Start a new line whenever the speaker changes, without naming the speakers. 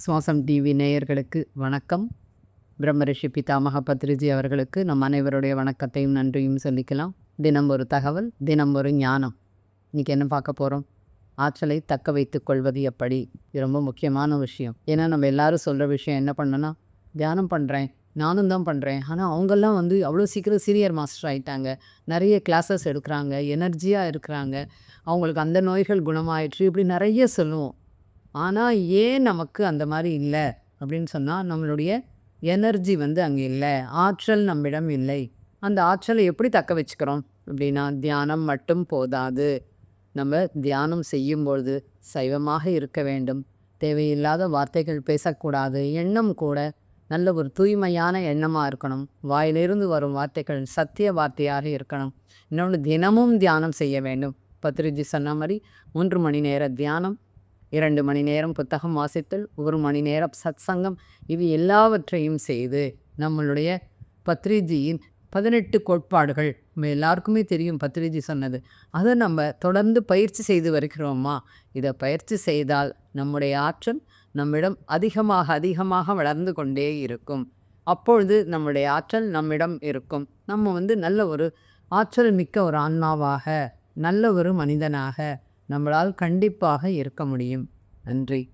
சுவாசம் டிவி நேயர்களுக்கு வணக்கம். பிரம்மரிஷி பிதாமக பத்ரிஜி அவர்களுக்கு நம் அனைவருடைய வணக்கத்தையும் நன்றியும் சொல்லிக்கலாம். தினம் ஒரு தகவல் தினம் ஒரு ஞானம். இன்றைக்கி என்ன பார்க்க போகிறோம் ஆற்றலை தக்க வைத்து கொள்வது எப்படி? இது ரொம்ப முக்கியமான விஷயம். ஏன்னா நம்ம எல்லாரும் சொல்கிற விஷயம் என்ன பண்ணோன்னா தியானம் பண்ணுறேன் நானும் தான் பண்ணுறேன் ஆனால் அவங்கெல்லாம் வந்து அவ்வளோ சீக்கிரம் சீனியர் மாஸ்டர் ஆகிட்டாங்க நிறைய கிளாஸஸ் எடுக்கிறாங்க எனர்ஜியாக இருக்கிறாங்க. அவங்களுக்கு அந்த நோய்கள் குணமாயிற்று இப்படி நிறைய சொல்லுவோம். ஆனால் ஏன் நமக்கு அந்த மாதிரி இல்லை? அப்படின்னு சொன்னால் நம்மளுடைய எனர்ஜி வந்து அங்கே இல்லை. ஆற்றல் நம்மிடம் இல்லை. அந்த ஆற்றலை எப்படி தக்க வச்சுக்கிறோம்? அப்படின்னா தியானம் மட்டும் போதாது. நம்ம தியானம் செய்யும்பொழுது சைவமாக இருக்க வேண்டும். தேவையில்லாத வார்த்தைகள் பேசக்கூடாது. எண்ணம் கூட நல்ல ஒரு தூய்மையான எண்ணமாக இருக்கணும். வாயிலிருந்து வரும் வார்த்தைகள் சத்திய வார்த்தையாக இருக்கணும். இன்னொன்று தினமும் தியானம் செய்ய வேண்டும். பத்ரிஜி சொன்ன மாதிரி மூன்று மணி நேர தியானம் இரண்டு மணி நேரம் புத்தகம் வாசித்தல் ஒரு மணி நேரம் சத் சங்கம் இது எல்லாவற்றையும் செய்து நம்மளுடைய பத்ரிஜியின் பதினெட்டு கோட்பாடுகள் நம்ம எல்லாருக்குமே தெரியும் பத்ரிஜி சொன்னது. அதை நம்ம தொடர்ந்து பயிற்சி செய்து வருகிறோமா? இதை பயிற்சி செய்தால் நம்முடைய ஆற்றல் நம்மிடம் அதிகமாக அதிகமாக வளர்ந்து கொண்டே இருக்கும். அப்பொழுது நம்முடைய ஆற்றல் நம்மிடம் இருக்கும். நம்ம வந்து நல்ல ஒரு ஆற்றல் மிக்க ஒரு ஆன்மாவாக நல்ல ஒரு மனிதனாக நம்மளால் கண்டிப்பாக இருக்க முடியும். நன்றி.